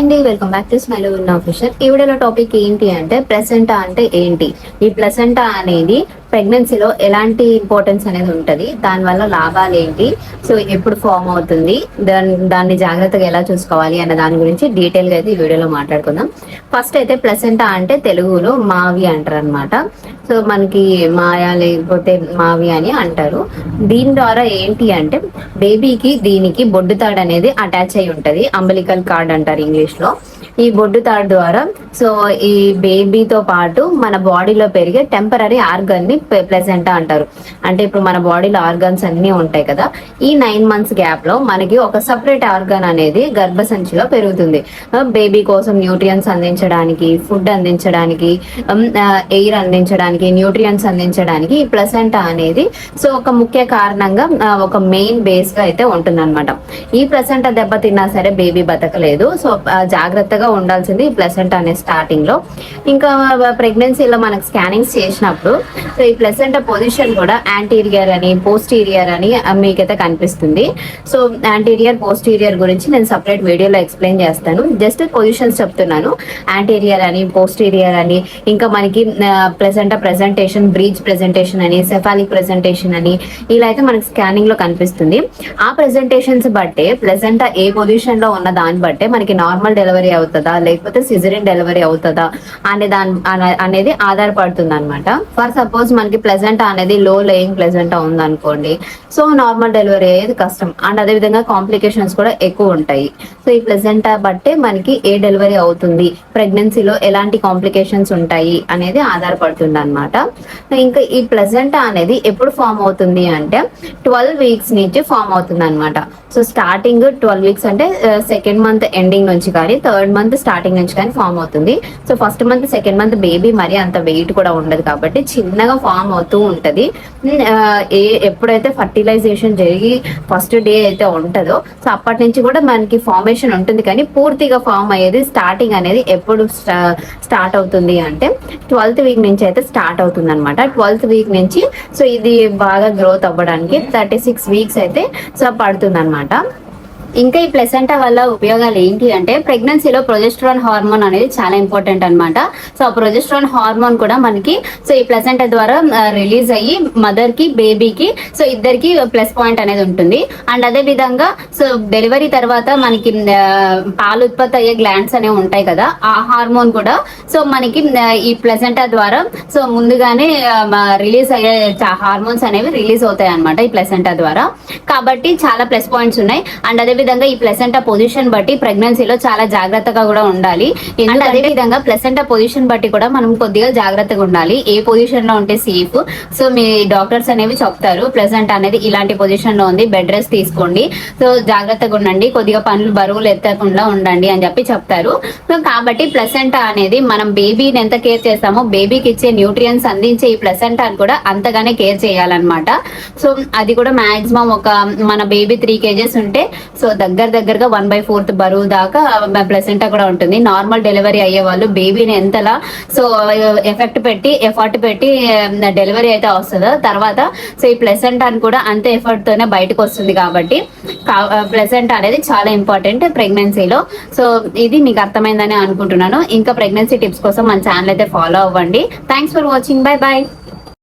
అండి welcome back to smile ఉన్న ఆఫీషర్ ఈ వీడియోలో టాపిక్ ఏంటి అంటే ప్లసెంటా అంటే ఏంటి? ఈ ప్లసెంటా అనేది ప్రెగ్నెన్సీలో ఎలాంటి ఇంపార్టెన్స్ అనేది ఉంటుంది? దానివల్ల లాభాలు ఏంటి? సో ఎప్పుడు ఫామ్ అవుతుంది? దాన్ని దాన్ని జాగ్రత్తగా ఎలా చూసుకోవాలి అన్న దాని గురించి డీటెయిల్గా అయితే ఈ వీడియోలో మాట్లాడుకుందాం. ఫస్ట్ అయితే ప్లసెంటా అంటే తెలుగులో మావి అంటారు అనమాట సో మనకి మాయా లేకపోతే మావి అని అంటారు. దీని ద్వారా ఏంటి అంటే బేబీకి దీనికి బొడ్డు తాడు అనేది అటాచ్ అయి ఉంటుంది. అంబలికల్ కార్డ్ అంటారు ఇంగ్లీష్లో ఈ బొడ్డు తాడు ద్వారా సో ఈ బేబీతో పాటు మన బాడీలో పెరిగే టెంపరీ ఆర్గన్ని ప్లెజెంటా అంటారు. అంటే ఇప్పుడు మన బాడీలో ఆర్గన్స్ అన్ని ఉంటాయి కదా ఈ నైన్ మంత్స్ గ్యాప్లో మనకి ఒక సపరేట్ ఆర్గాన్ అనేది గర్భసంచిలో పెరుగుతుంది. బేబీ కోసం న్యూట్రియన్స్ అందించడానికి ఫుడ్ అందించడానికి ఎయిర్ అందించడానికి న్యూట్రియన్స్ అందించడానికి ఈ ప్లసెంటా అనేది సో ఒక ముఖ్య కారణంగా ఒక మెయిన్ బేస్గా అయితే ఉంటుంది ఈ ప్లసెంటా దెబ్బతిన్నా సరే బేబీ బతకలేదు. సో జాగ్రత్తగా ఉండాల్సింది ఈ ప్లసెంటా అనే స్టార్టింగ్లో. ఇంకా ప్రెగ్నెన్సీలో మనకు స్కానింగ్స్ చేసినప్పుడు సో ఈ ప్లసెంటా పొజిషన్ కూడా యాంటీరియర్ అని పోస్టీరియర్ అని మీకైతే కనిపిస్తుంది. సో యాంటీరియర్ పోస్టీరియర్ గురించి నేను సపరేట్ వీడియోలో ఎక్స్ప్లెయిన్ చేస్తాను. జస్ట్ పొజిషన్స్ చెప్తున్నాను. యాంటీరియర్ అని పోస్టీరియర్ అని ఇంకా మనకి ప్రెసెంట్ ప్రెజెంటేషన్ బ్రీజ్ ప్రెజెంటేషన్ అని సెఫాలిక్ ప్రెజెంటేషన్ అని ఇలా అయితే మనకి స్కానింగ్లో కనిపిస్తుంది. ఆ ప్రెజెంటేషన్స్ బట్టే ప్రెసెంట్ ఏ పొజిషన్లో ఉన్న దాన్ని బట్టే మనకి నార్మల్ డెలివరీ అవుతుందా లేకపోతే సిజరిన్ డెలివరీ అవుతుందా అనే దాని అనేది ఆధారపడుతుంది అనమాట ఫర్ సపోజ్ మనకి ప్లెజెంట్ అనేది లో లేయింగ్ ప్లెజెంట్ ఉంది అనుకోండి సో నార్మల్ డెలివరీ అయ్యేది కష్టం. అండ్ అదే విధంగా కాంప్లికేషన్స్ కూడా ఎక్కువ ఉంటాయి. సో ఈ ప్లెజెంటా బట్టే మనకి ఏ డెలివరీ అవుతుంది? ప్రెగ్నెన్సీలో ఎలాంటి కాంప్లికేషన్స్ ఉంటాయి? అనేది ఆధారపడుతుంది అనమాట ఇంకా ఈ ప్లెజెంటా అనేది ఎప్పుడు ఫామ్ అవుతుంది అంటే ట్వెల్వ్ వీక్స్ నుంచి ఫామ్ అవుతుంది అనమాట సో స్టార్టింగ్ ట్వెల్వ్ వీక్స్ అంటే సెకండ్ మంత్ ఎండింగ్ నుంచి కానీ థర్డ్ మంత్ స్టార్టింగ్ నుంచి కానీ ఫామ్ అవుతుంది. So first month second month baby మరి అంత వెయిట్ కూడా ఉండదు కాబట్టి చిన్నగా ఫామ్ అవుతూ ఉంటది. ఏ ఎప్పుడైతే ఫర్టిలైజేషన్ జరిగి ఫస్ట్ డే అయితే ఉంటుందో సో అప్పటి నుంచి కూడా మనకి ఫార్మేషన్ ఉంటుంది. కానీ పూర్తిగా ఫామ్ అయ్యేది స్టార్టింగ్ అనేది ఎప్పుడు స్టార్ట్ అవుతుంది అంటే ట్వెల్త్ వీక్ నుంచి అయితే స్టార్ట్ అవుతుంది అనమాట ట్వెల్త్ వీక్ నుంచి సో ఇది బాగా గ్రోత్ అవ్వడానికి థర్టీ సిక్స్ వీక్స్ అయితే సో పడుతుంది అనమాట ఇంకా ఈ ప్లెసెంటా వల్ల ఉపయోగాలు ఏంటి అంటే ప్రెగ్నెన్సీలో ప్రొజెస్ట్రాన్ హార్మోన్ అనేది చాలా ఇంపార్టెంట్ అనమాట సో ఆ ప్రొజెస్ట్రాన్ హార్మోన్ కూడా మనకి సో ఈ ప్లెసెంటా ద్వారా రిలీజ్ అయ్యి మదర్కి బేబీకి సో ఇద్దరికి ప్లస్ పాయింట్ అనేది ఉంటుంది. అండ్ అదే విధంగా సో డెలివరీ తర్వాత మనకి పాలు ఉత్పత్తి అయ్యే గ్లాండ్స్ అనేవి ఉంటాయి కదా ఆ హార్మోన్ కూడా సో మనకి ఈ ప్లెసెంటా ద్వారా సో ముందుగానే రిలీజ్ అయ్యే హార్మోన్స్ అనేవి రిలీజ్ అవుతాయి అనమాట ఈ ప్లెసెంటా ద్వారా. కాబట్టి చాలా ప్లస్ పాయింట్స్ ఉన్నాయి. అండ్ అదే విధంగా ఈ ప్లెసెంటా పొజిషన్ బట్టి ప్రెగ్నెన్సీలో చాలా జాగ్రత్తగా కూడా ఉండాలి. అండ్ అదే విధంగా ప్లెసెంటా పొజిషన్ బట్టి కూడా మనం కొద్దిగా జాగ్రత్తగా ఉండాలి. ఏ పొజిషన్లో ఉంటే సేఫ్ సో మీ డాక్టర్స్ అనేవి చెప్తారు ప్లెసెంట్ అనేది ఇలాంటి పొజిషన్లో ఉంది బెడ్ రెస్ట్ తీసుకోండి. సో జాగ్రత్తగా ఉండండి కొద్దిగా పనులు బరువులు ఎత్తకుండా ఉండండి అని చెప్పి చెప్తారు. సో కాబట్టి ప్లెసెంటా అనేది మనం బేబీని ఎంత కేర్ చేస్తామో బేబీకి ఇచ్చే న్యూట్రియన్స్ అందించే ఈ ప్లెసెంటాని కూడా అంతగానే కేర్ చేయాలన్నమాట. సో అది కూడా మాక్సిమం ఒక మన బేబీ త్రీ కేజెస్ ఉంటే సో దగ్గర దగ్గరగా వన్ బై ఫోర్త్ బరువు దాకా ప్లెసెంటా కూడా ఉంటుంది. నార్మల్ డెలివరీ అయ్యే వాళ్ళు బేబీని ఎంతలా సో ఎఫెక్ట్ పెట్టి ఎఫర్ట్ పెట్టి డెలివరీ అయితే వస్తుందో? తర్వాత సో ఈ ప్లెసెంట్ అని కూడా అంత ఎఫర్ట్ తోనే బయటకు వస్తుంది కాబట్టి ప్లెసెంట్ అనేది చాలా ఇంపార్టెంట్ ప్రెగ్నెన్సీలో సో ఇది మీకు అర్థమైందని అనుకుంటున్నాను. ఇంకా ప్రెగ్నెన్సీ టిప్స్ కోసం మన ఛానల్ అయితే ఫాలో అవ్వండి. Thanks for watching bye bye